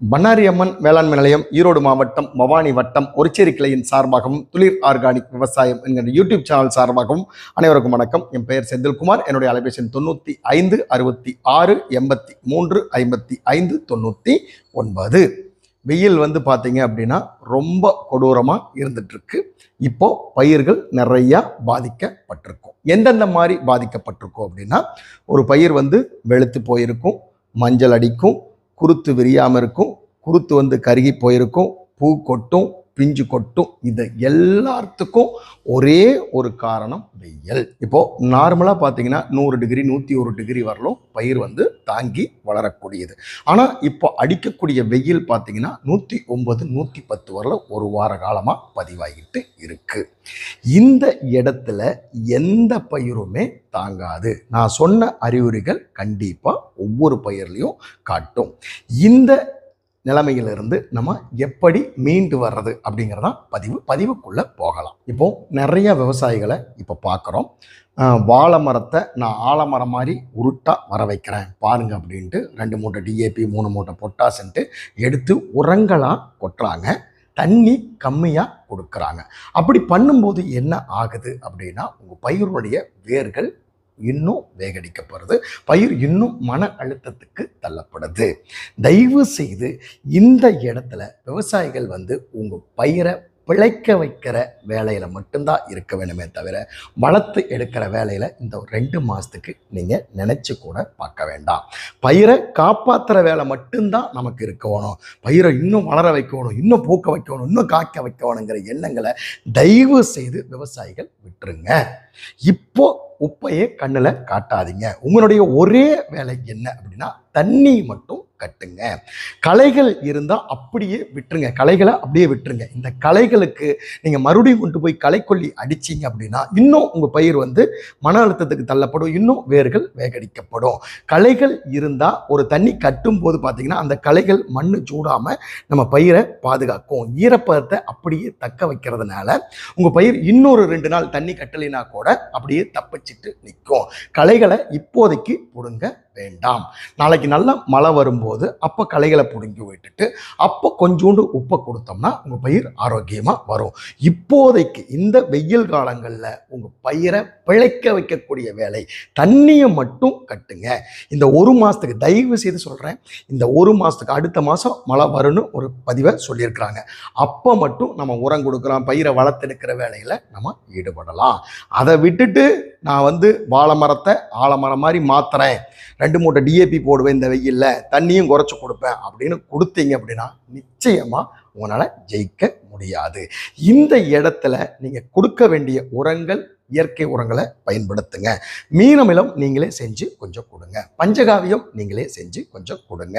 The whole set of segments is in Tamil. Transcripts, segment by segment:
பண்ணாரி அம்மன் வேளாண்மை நிலையம் ஈரோடு மாவட்டம் பவானி வட்டம் ஒரிச்சேரி கிளையின் சார்பாகவும் துளிர் ஆர்கானிக் விவசாயம் என்கிற யூடியூப் சேனல் சார்பாகவும் அனைவருக்கும் வணக்கம். என் பெயர் செந்தில்குமார். என்னுடைய அலைபேசி தொண்ணூற்றி ஐந்து அறுபத்தி ஆறு எண்பத்தி மூன்று ஐம்பத்தி ஐந்து தொண்ணூற்றி ஒன்பது. வெயில் வந்து பார்த்தீங்க அப்படின்னா ரொம்ப கொடூரமாக இருந்துட்டுருக்கு. இப்போது இப்போ பயிர்கள் நிறையா பாதிக்கப்பட்டிருக்கும். எந்தெந்த மாதிரி பாதிக்கப்பட்டிருக்கும் அப்படின்னா ஒரு பயிர் வந்து வெளுத்து போயிருக்கும் மஞ்சள் அடிக்கும் குருத்து விரியாமல் இருக்கும். குருத்து வந்து கருகி போயிருக்கும். பூ கொட்டும். பிஞ்சு கொட்டும். இது எல்லாத்துக்கும் ஒரே ஒரு காரணம் வெயில். இப்போ நார்மலாக பார்த்தீங்கன்னா நூறு டிகிரி நூற்றி ஒரு டிகிரி வரலும் பயிர் வந்து தாங்கி வளரக்கூடியது. ஆனால் இப்போ அடிக்கக்கூடிய வெயில் பார்த்தீங்கன்னா நூற்றி ஒன்பது நூற்றி பத்து வரல ஒரு வார காலமாக பதிவாகிட்டு இருக்கு. இந்த இடத்துல எந்த பயிருமே தாங்காது. நான் சொன்ன அறிகுறிகள் கண்டிப்பாக ஒவ்வொரு பயிர்லையும் காட்டும். இந்த நிலைமையிலிருந்து நம்ம எப்படி மீண்டு வர்றது அப்படிங்கிறதான் பதிவு. பதிவுக்குள்ளே போகலாம். இப்போ நிறைய விவசாயிகளை இப்போ பார்க்குறோம் வாழை மரத்தை நான் ஆலமரம் மாதிரி உருட்டாக வர வைக்கிறேன். பாருங்க அப்படின்ட்டு ரெண்டு மூட்டை டிஏபி மூணு மூட்டை பொட்டாசுன்ட்டு எடுத்து உரங்களாக கொட்டுறாங்க. தண்ணி கம்மியாக கொடுக்குறாங்க. அப்படி பண்ணும்போது என்ன ஆகுது அப்படின்னா உங்கள் பயிருடைய வேர்கள் இன்னும் வேகடிக்கப்படுது. பயிர் இன்னும் மன அழுத்தத்துக்கு தள்ளப்படுது. தயவு செய்து இந்த இடத்துல விவசாயிகள் வந்து உங்கள் பயிரை பிழைக்க வைக்கிற வேலையில் மட்டும்தான் இருக்க வேணுமே தவிர வளர்த்து எடுக்கிற வேலையில் இந்த ரெண்டு மாதத்துக்கு நீங்கள் நினச்சி கூட பார்க்க வேண்டாம். பயிரை காப்பாற்றுற வேலை மட்டும்தான் நமக்கு இருக்கணும் பயிரை இன்னும் வளர வைக்கணும் இன்னும் பூக்க வைக்கணும் இன்னும் காய்க்க வைக்கணுங்கிற எண்ணங்களை தயவு செய்து விவசாயிகள் விட்டுருங்க. இப்போது உப்பையே கண்ணில் காட்டாதீங்க. உங்களுடைய ஒரே வேலை என்ன அப்படின்னா தண்ணி மட்டும் கட்டுங்க. களைகள் இருந்தால் அப்படியே விட்டுருங்க. களைகளை அப்படியே விட்டுருங்க. இந்த கலைகளுக்கு நீங்கள் மறுபடியும் கொண்டு போய் களைக்கொல்லி அடிச்சிங்க அப்படின்னா இன்னும் உங்கள் பயிர் வந்து மன அழுத்தத்துக்கு தள்ளப்படும். இன்னும் வேர்கள் வேகடிக்கப்படும். களைகள் இருந்தால் ஒரு தண்ணி கட்டும் போது பார்த்தீங்கன்னா அந்த களைகள் மண் சூடாமல் நம்ம பயிரை பாதுகாக்கும். ஈரப்பதத்தை அப்படியே தக்க வைக்கிறதுனால உங்கள் பயிர் இன்னொரு ரெண்டு நாள் தண்ணி கட்டலைனா கூட அப்படியே தப்பிச்சிட்டு நிற்கும். களைகளை இப்போதைக்கு பிடுங்க. வேண்டாம். நாளைக்கு நல்லா மழை வரும்போது அப்போ களைகளை பிடுங்கி விட்டுட்டு அப்போ கொஞ்சோண்டு உப்பை கொடுத்தோம்னா உங்கள் பயிர் ஆரோக்கியமாக வரும். இப்போதைக்கு இந்த வெயில் காலங்களில் உங்கள் பயிரை பிழைக்க வைக்கக்கூடிய வேலை தண்ணியை மட்டும் கட்டுங்க. இந்த ஒரு மாதத்துக்கு தயவு செய்து சொல்கிறேன் இந்த ஒரு மாதத்துக்கு அடுத்த மாதம் மழை வரும்னு ஒரு பதிவை சொல்லியிருக்கிறாங்க. அப்போ மட்டும் நம்ம உரம் கொடுக்குறோம் பயிரை வளர்த்தெடுக்கிற வேலையில் நம்ம ஈடுபடலாம். அதை விட்டுட்டு நான் வந்து வாழை மரத்தை ஆலமரம் மாதிரி மாத்துறேன். ரெண்டு மூட்டை டிஏபி போடுவேன் இந்த வெயிலில். தண்ணியும் குறைச்சி கொடுப்பேன் அப்படின்னு கொடுத்தீங்க அப்படின்னா நிச்சயமாக உங்களால் ஜெயிக்க முடியாது. இந்த இடத்துல நீங்கள் கொடுக்க வேண்டிய உரங்கள் இயற்கை உரங்களை பயன்படுத்துங்க. மீனமிலம் நீங்களே செஞ்சு கொஞ்சம் கொடுங்க. பஞ்சகாவியம் நீங்களே செஞ்சு கொஞ்சம் கொடுங்க.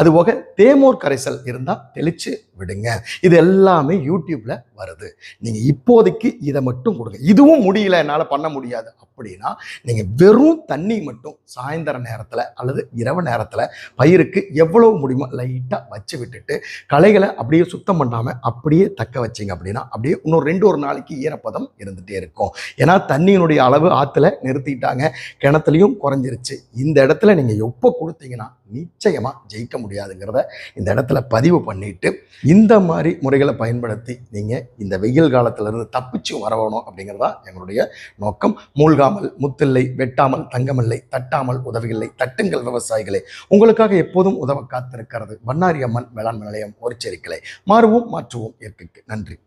அதுபோக தேமோர் கரைசல் இருந்தால் தெளித்து விடுங்க. இது எல்லாமே யூடியூப்பில் வருது. நீங்கள் இப்போதைக்கு இதை மட்டும் கொடுங்க. இதுவும் முடியல என்னால் பண்ண முடியாது அப்படின்னா நீங்கள் வெறும் தண்ணி மட்டும் சாயந்தர நேரத்தில் அல்லது இரவு நேரத்தில் பயிருக்கு எவ்வளவு முடியுமோ லைட்டாக வச்சு விட்டுட்டு களைகளை அப்படியே சுத்தம் பண்ணாமல் அப்படியே தக்க வச்சிங்க அப்படின்னா அப்படியே இன்னொரு ரெண்டு ஒரு நாளைக்கு ஈரப்பதம் இருந்துகிட்டே இருக்கும். ஏன்னா தண்ணியினுடைய அளவு ஆற்றுல நிறுத்திட்டாங்க. கிணத்துலையும் குறைஞ்சிருச்சு. இந்த இடத்துல நீங்கள் எப்போ கொடுத்தீங்கன்னா நிச்சயமாக ஜெயிக்க முடியாதுங்கிறத இந்த இடத்துல பதிவு பண்ணிட்டு இந்த மாதிரி முறைகளை பயன்படுத்தி நீங்கள் இந்த வெயில் காலத்திலிருந்து தப்பிச்சு வரவணும் அப்படிங்கிறதா எங்களுடைய நோக்கம். மூழ்காமல் முத்தில்லை வெட்டாமல் தங்கமில்லை தட்டாமல் உதவியில்லை தட்டுங்கள் விவசாயிகளே. உங்களுக்காக எப்போதும் உதவ காத்திருக்கிறது வண்ணாரி அம்மன் வேளாண் நிலையம் ஒரு செரிக்கலை மாறுவோம் மாற்றுவோம் இயற்கைக்கு. நன்றி.